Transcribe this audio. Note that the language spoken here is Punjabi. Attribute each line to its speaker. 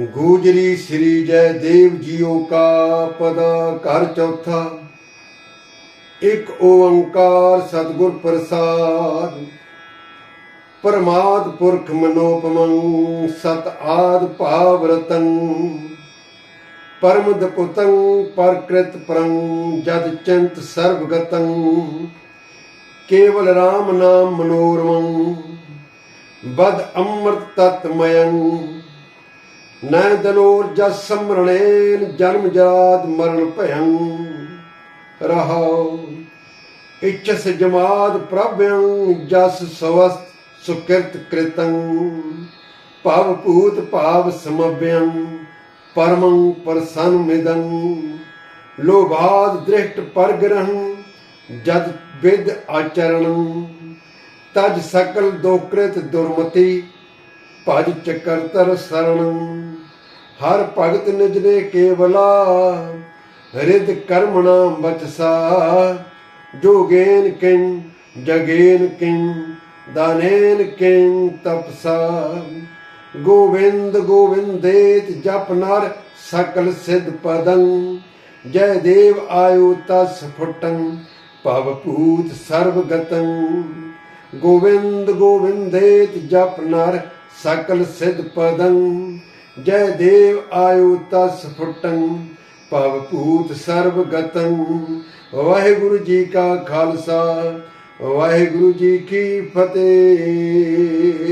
Speaker 1: ਗੂਜਰੀ ਸ੍ਰੀ ਜੈ ਦੇਵ ਜੀਓ ਕਾ ਪਦਾ ਘਰ ਚੌਥਾ। ਇੱਕ ਓੰਕਾਰ ਸਤਿਗੁਰ ਪ੍ਰਸਾਦ। ਪਰਮਾਤ ਪੁਰਖ ਮਨੋਪਮੰ ਸਤ ਆਦ ਭਾਵ ਰਤੰ। ਪਰਮਦ ਪੁਤੰ ਪਰਕ੍ਰਿਤ ਪਰੰ ਜਦ ਚੰਤ ਸਰਬ ਗਤੰ। ਕੇਵਲ RAM ਨਾਮ ਮਨੋਰਮੰ। ਬਦ ਅੰਮ੍ਰਿਤ ਤਤਮਯੰ ਨੈ ਦਲੋਰ ਜਸ ਸਮਰਣੇਨ ਜਨਮ ਜਾਤ ਮਰਨ ਭਯੰ। ਰਹਾਉ, ਇਛਸ ਜਮਾਦ ਪ੍ਰਭਯੰ ਜਸ ਸਵਸਤ ਸੁਕਿਰਤ ਕ੍ਰਿਤੰ। ਭਵ ਭੂਤ ਭਾਵ ਸਮਭਯੰ ਪਰਮੰ ਪ੍ਰਸੰਨ ਮਿਦੰ। ਲੋਭਾਦ ਦ੍ਰਿਸ਼ਟ ਪਰਗ੍ਰਹੰ ਜਦ ਵਿਦ ਆਚਰਣੰ। ਤਜ ਸਕਲ ਦੋਕ੍ਰਿਤ ਦੁਰਮਤੀ ਭਜ ਚਕਰਤਰ ਸਰਣੰ। ਹਰ ਭਗਤ ਨਿਜ ਨੇ ਕੇਵਲਾ ਰਿਦ ਕਰਮਣਾ ਬਚਸਾ। ਜੋਗੇਨ ਕਿੰ, ਜਗੇਨ ਕਿੰ, ਦਾਨੇਨ ਕਿੰ ਤਪਸਾ। ਗੋਵਿੰਦ ਗੋਵਿੰਦੇਤ ਜਪ ਨਰ ਸਕਲ ਸਿਧ ਪਦੰ। ਜੈ ਦੇਵ ਆਯੂ ਤਸ ਫੁਟੰ, ਭਵ ਭੂਤ ਸਰਬ ਗਤੰ ਗੋਵਿੰਦ ਗੋਵਿੰਦੇਤ ਜਪ ਨਰ ਸਕਲ ਸਿਧ ਪਦੰ, ਜੈ ਦੇਵ ਆਯੂ ਤਸ ਫੁਟੰ, ਭਵ ਭੂਤ ਸਰਬ ਗਤੰ। ਵਾਹਿਗੁਰੂ ਜੀ ਕਾ ਖਾਲਸਾ, ਵਾਹਿਗੁਰੂ ਜੀ ਕੀ ਫਤਿਹ।